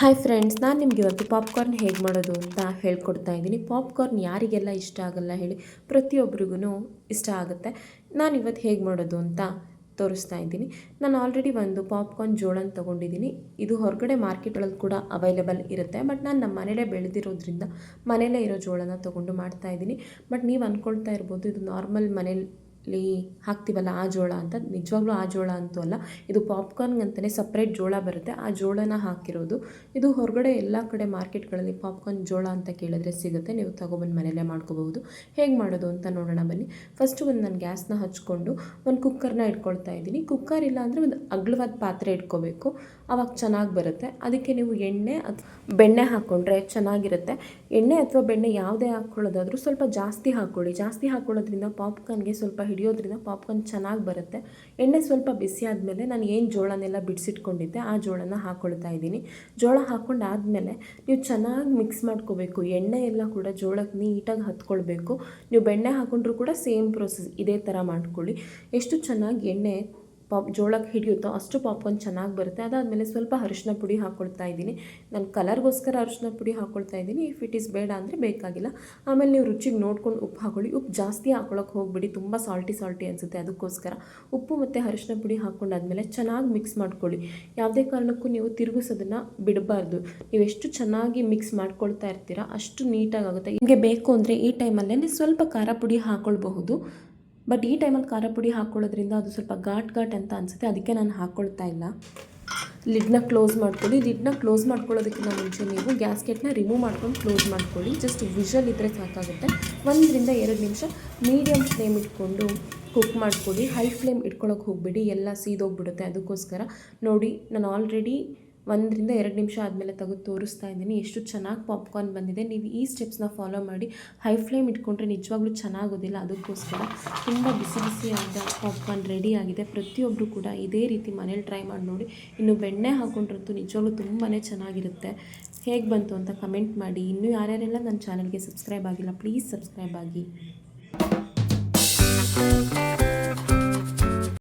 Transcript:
Hi friends ನಾನು ನಿಮಗೆ ಇವತ್ತು ಪಾಪ್ಕಾರ್ನ್ ಹೇಗೆ ಮಾಡೋದು ಅಂತ ಹೇಳ್ಕೊಡ್ತಾ ಇದ್ದೀನಿ. ಪಾಪ್ಕಾರ್ನ್ ಯಾರಿಗೆಲ್ಲ ಇಷ್ಟ ಆಗಲ್ಲ ಹೇಳಿ ಪ್ರತಿಯೊಬ್ಬರಿಗೂ ಇಷ್ಟ ಆಗುತ್ತೆ. ನಾನು ಇವತ್ತು ಹೇಗೆ ಮಾಡೋದು ಅಂತ ತೋರಿಸ್ತಾ ಇದ್ದೀನಿ. ನಾನು ಆಲ್ರೆಡಿ ಒಂದು ಪಾಪ್ಕಾರ್ನ್ ಜೋಳನ ತೊಗೊಂಡಿದ್ದೀನಿ. ಇದು ಹೊರಗಡೆ ಮಾರ್ಕೆಟ್ಗಳಲ್ಲಿ ಕೂಡ ಅವೈಲೇಬಲ್ ಇರುತ್ತೆ. ಬಟ್ ನಾನು ನಮ್ಮ ಮನೇಲೇ ಬೆಳೆದಿರೋದ್ರಿಂದ ಮನೇಲೇ ಇರೋ ಜೋಳನ ತೊಗೊಂಡು ಮಾಡ್ತಾ ಇದ್ದೀನಿ. ಬಟ್ ನೀವು ಅಂದ್ಕೊಳ್ತಾ ಇರ್ಬೋದು ಇದು ನಾರ್ಮಲ್ ಮನೇಲಿ ಹಾಕ್ತೀವಲ್ಲ ಆ ಜೋಳ ಅಂತ. ನಿಜವಾಗ್ಲೂ ಆ ಜೋಳ ಅಂತೂ ಅಲ್ಲ. ಇದು ಪಾಪ್ಕಾರ್ನ್ಗೆ ಅಂತಲೇ ಸಪ್ರೇಟ್ ಜೋಳ ಬರುತ್ತೆ. ಆ ಜೋಳನ ಹಾಕಿರೋದು. ಇದು ಹೊರಗಡೆ ಎಲ್ಲ ಕಡೆ ಮಾರ್ಕೆಟ್ಗಳಲ್ಲಿ ಪಾಪ್ಕಾರ್ನ್ ಜೋಳ ಅಂತ ಕೇಳಿದ್ರೆ ಸಿಗುತ್ತೆ. ನೀವು ತಗೊಬಂದು ಮನೆಯಲ್ಲೇ ಮಾಡ್ಕೋಬಹುದು. ಹೇಗೆ ಮಾಡೋದು ಅಂತ ನೋಡೋಣ ಬನ್ನಿ. ಫಸ್ಟು ಒಂದು ನಾನು ಗ್ಯಾಸ್ನ ಹಚ್ಕೊಂಡು ಒಂದು ಕುಕ್ಕರ್ನ ಇಟ್ಕೊಳ್ತಾ ಇದ್ದೀನಿ. ಕುಕ್ಕರ್ ಇಲ್ಲ ಅಂದರೆ ಒಂದು ಅಗ್ಲವಾದ ಪಾತ್ರೆ ಇಟ್ಕೋಬೇಕು. ಅವಾಗ ಚೆನ್ನಾಗಿ ಬರುತ್ತೆ. ಅದಕ್ಕೆ ನೀವು ಎಣ್ಣೆ ಅಥವಾ ಬೆಣ್ಣೆ ಹಾಕ್ಕೊಂಡ್ರೆ ಚೆನ್ನಾಗಿರುತ್ತೆ. ಎಣ್ಣೆ ಅಥವಾ ಬೆಣ್ಣೆ ಯಾವುದೇ ಹಾಕ್ಕೊಳ್ಳೋದಾದರೂ ಸ್ವಲ್ಪ ಜಾಸ್ತಿ ಹಾಕ್ಕೊಳ್ಳಿ ಜಾಸ್ತಿ ಹಾಕ್ಕೊಳ್ಳೋದ್ರಿಂದ ಪಾಪ್ಕಾರ್ನ್ಗೆ ಸ್ವಲ್ಪ ಹಿಡಿಯೋದ್ರಿಂದ ಪಾಪ್ಕಾರ್ನ್ ಚೆನ್ನಾಗಿ ಬರುತ್ತೆ. ಎಣ್ಣೆ ಸ್ವಲ್ಪ ಬಿಸಿ ಆದಮೇಲೆ ನಾನು ಏನು ಜೋಳನೆಲ್ಲ ಬಿಡಿಸಿಟ್ಕೊಂಡಿದ್ದೆ ಆ ಜೋಳನ ಹಾಕ್ಕೊಳ್ತಾ ಇದ್ದೀನಿ. ಜೋಳ ಹಾಕ್ಕೊಂಡಾದಮೇಲೆ ನೀವು ಚೆನ್ನಾಗಿ ಮಿಕ್ಸ್ ಮಾಡ್ಕೋಬೇಕು. ಎಣ್ಣೆ ಎಲ್ಲ ಕೂಡ ಜೋಳಕ್ಕೆ ನೀಟಾಗಿ ಹತ್ಕೊಳ್ಬೇಕು. ನೀವು ಬೆಣ್ಣೆ ಹಾಕೊಂಡ್ರೂ ಕೂಡ ಸೇಮ್ ಪ್ರೊಸೆಸ್ ಇದೇ ಥರ ಮಾಡ್ಕೊಳ್ಳಿ. ಎಷ್ಟು ಚೆನ್ನಾಗಿ ಎಣ್ಣೆ ಪಾಪ್ ಜೋಳಕ್ಕೆ ಹಿಡಿಯುತ್ತೋ ಅಷ್ಟು ಪಾಪ್ಕಾರ್ನ್ ಚೆನ್ನಾಗಿ ಬರುತ್ತೆ. ಅದಾದಮೇಲೆ ಸ್ವಲ್ಪ ಅರಿಶಿನ ಪುಡಿ ಹಾಕ್ಕೊಳ್ತಾ ಇದ್ದೀನಿ. ನಾನು ಕಲರ್ಗೋಸ್ಕರ ಅರಿಶಿನ ಪುಡಿ ಹಾಕ್ಕೊಳ್ತಾ ಇದ್ದೀನಿ. ಇಫ್ ಇಟ್ ಇಸ್ ಬೇಡ ಅಂದರೆ ಬೇಕಾಗಿಲ್ಲ. ಆಮೇಲೆ ನೀವು ರುಚಿಗೆ ನೋಡ್ಕೊಂಡು ಉಪ್ಪು ಹಾಕೊಳ್ಳಿ. ಉಪ್ಪು ಜಾಸ್ತಿ ಹಾಕ್ಕೊಳಕ್ಕೆ ಹೋಗ್ಬಿಡಿ. ತುಂಬ ಸಾಲ್ಟಿ ಸಾಲ್ಟಿ ಅನಿಸುತ್ತೆ ಅದಕ್ಕೋಸ್ಕರ. ಉಪ್ಪು ಮತ್ತು ಅರಿಶಿನ ಪುಡಿ ಹಾಕ್ಕೊಂಡಾದ್ಮೇಲೆ ಚೆನ್ನಾಗಿ ಮಿಕ್ಸ್ ಮಾಡ್ಕೊಳ್ಳಿ. ಯಾವುದೇ ಕಾರಣಕ್ಕೂ ನೀವು ತಿರುಗಿಸೋದನ್ನು ಬಿಡಬಾರ್ದು. ನೀವು ಎಷ್ಟು ಚೆನ್ನಾಗಿ ಮಿಕ್ಸ್ ಮಾಡ್ಕೊಳ್ತಾ ಇರ್ತೀರಾ ಅಷ್ಟು ನೀಟಾಗಿ ಆಗುತ್ತೆ. ನಿಮಗೆ ಬೇಕು ಅಂದರೆ ಈ ಟೈಮಲ್ಲೇ ಸ್ವಲ್ಪ ಖಾರ ಪುಡಿ ಹಾಕ್ಕೊಳ್ಬಹುದು ಬಟ್ ಈ ಟೈಮಲ್ಲಿ ಖಾರ ಪುಡಿ ಹಾಕ್ಕೊಳ್ಳೋದ್ರಿಂದ ಅದು ಸ್ವಲ್ಪ ಘಾಟ್ ಘಾಟ್ ಅಂತ ಅನಿಸುತ್ತೆ. ಅದಕ್ಕೆ ನಾನು ಹಾಕ್ಕೊಳ್ತಾ ಇಲ್ಲ. ಲಿಡ್ನ ಕ್ಲೋಸ್ ಮಾಡ್ಕೊಳ್ಳಿ. ಲಿಡ್ನ ಕ್ಲೋಸ್ ಮಾಡ್ಕೊಳ್ಳೋದಕ್ಕಿಂತ ಮುಂಚೆ ನೀವು ಗ್ಯಾಸ್ಕೆಟ್ನ ರಿಮೂವ್ ಮಾಡ್ಕೊಂಡು ಕ್ಲೋಸ್ ಮಾಡ್ಕೊಳ್ಳಿ. ಜಸ್ಟ್ ವಿಷಲ್ ಇದ್ದರೆ ಸಾಕಾಗುತ್ತೆ. ಒಂದರಿಂದ ಎರಡು ನಿಮಿಷ ಮೀಡಿಯಮ್ ಫ್ಲೇಮ್ ಇಟ್ಕೊಂಡು ಕುಕ್ ಮಾಡ್ಕೊಳ್ಳಿ. ಹೈ ಫ್ಲೇಮ್ ಇಟ್ಕೊಳಕ್ಕೆ ಹೋಗ್ಬಿಡಿ. ಎಲ್ಲ ಸೀದೋಗ್ಬಿಡುತ್ತೆ. ಅದಕ್ಕೋಸ್ಕರ ನೋಡಿ, ನಾನು ಆಲ್ರೆಡಿ ಒಂದರಿಂದ ಎರಡು ನಿಮಿಷ ಆದಮೇಲೆ ತೆಗೆದು ತೋರಿಸ್ತಾ ಇದ್ದೀನಿ. ಎಷ್ಟು ಚೆನ್ನಾಗಿ ಪಾಪ್ಕಾರ್ನ್ ಬಂದಿದೆ. ನೀವು ಈ ಸ್ಟೆಪ್ಸ್ನ ಫಾಲೋ ಮಾಡಿ. ಹೈ ಫ್ಲೇಮ್ ಇಟ್ಕೊಂಡ್ರೆ ನಿಜವಾಗ್ಲೂ ಚೆನ್ನಾಗೋದಿಲ್ಲ. ಅದಕ್ಕೋಸ್ಕರ ತುಂಬ ಬಿಸಿ ಬಿಸಿಯಾದ ಪಾಪ್ಕಾರ್ನ್ ರೆಡಿ ಆಗಿದೆ. ಪ್ರತಿಯೊಬ್ಬರು ಕೂಡ ಇದೇ ರೀತಿ ಮನೇಲಿ ಟ್ರೈ ಮಾಡಿ ನೋಡಿ. ಇನ್ನು ಬೆಣ್ಣೆ ಹಾಕ್ಕೊಂಡ್ರಂತೂ ನಿಜವಾಗ್ಲೂ ತುಂಬಾ ಚೆನ್ನಾಗಿರುತ್ತೆ. ಹೇಗೆ ಬಂತು ಅಂತ ಕಮೆಂಟ್ ಮಾಡಿ. ಇನ್ನೂ ಯಾರ್ಯಾರೆಲ್ಲ ನನ್ನ ಚಾನಲ್ಗೆ ಸಬ್ಸ್ಕ್ರೈಬ್ ಆಗಿಲ್ಲ, ಪ್ಲೀಸ್ ಸಬ್ಸ್ಕ್ರೈಬ್ ಆಗಿ.